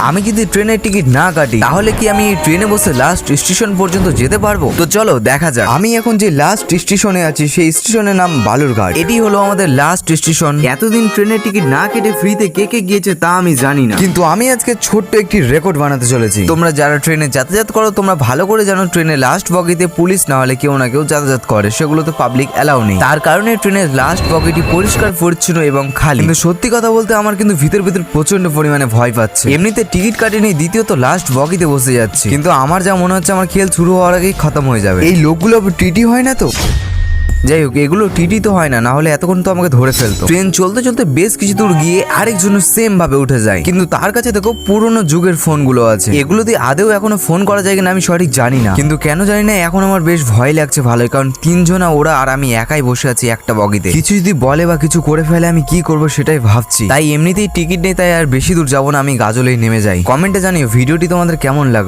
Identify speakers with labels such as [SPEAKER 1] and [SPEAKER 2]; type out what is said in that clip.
[SPEAKER 1] আমি যদি ট্রেনের টিকিট না কাটি, তাহলে কি আমি ট্রেনে বসে লাস্ট স্টেশন পর্যন্ত যেতে পারব? তো চলো, দেখা যাক। আমি এখন যে লাস্ট স্টেশনে আছি, সেই স্টেশনের নাম বালুরঘাট। এটি হলো আমাদের লাস্ট স্টেশন এতদিন ট্রেনের টিকিট না কেটে ফ্রিতে কে কে গিয়েছে তা আমি জানি না। কিন্তু আমি আজকে ছোট্ট একটি রেকর্ড বানাতে চলেছি। তোমরা যারা ট্রেনে যাতায়াত করো, তোমরা ভালো করে জানো, ট্রেনে লাস্ট বগিতে পুলিশ না হলে কেউ না কেউ যাতায়াত করে। সেগুলো তো পাবলিক অ্যালাউ নেই। তার কারণে ট্রেনের লাস্ট বগিটি পরিষ্কার, পরিচ্ছন্ন এবং খালি। কিন্তু সত্যি কথা বলতে, আমার কিন্তু ভিতর ভিতর প্রচণ্ড পরিমাণে ভয় পাচ্ছে। এমনিতে টিকিট কাটেনি, দ্বিতীয়ত লাস্ট বগিতে বসে যাচ্ছে। কিন্তু আমার যা মনে হচ্ছে, আমার খেল শুরু হওয়ার আগেই খতম হয়ে যাবে। এই লোকগুলো টিটি হয় না তো? যাই হোক, এগুলো টিটি তো হয় না না হলে এতক্ষণ তো আমাকে ধরে ফেলতো। ট্রেন চলতে চলতে বেশ কিছু দূর গিয়ে আরেকজন সেম ভাবে উঠে যায়। কিন্তু তার কাছে দেখো, পুরোনো যুগের ফোনগুলো আছে। এগুলো দিয়ে আদেও এখনও ফোন করা যায় কিনা আমি সঠিক জানি না। কিন্তু কেন জানি না, এখন আমার বেশ ভয় লাগছে ভালোই, কারণ তিনজনা ওরা আর আমি একাই বসে আছি একটা বগিতে। কিছু যদি বলে বা কিছু করে ফেলে, আমি কি করব সেটাই ভাবছি। তাই এমনিতেই টিকিট নেই, তাই আর বেশি দূর যাব না, আমি গাজলেই নেমে যাই। কমেন্টে জানিও, ভিডিওটি তোমাদের কেমন লাগল?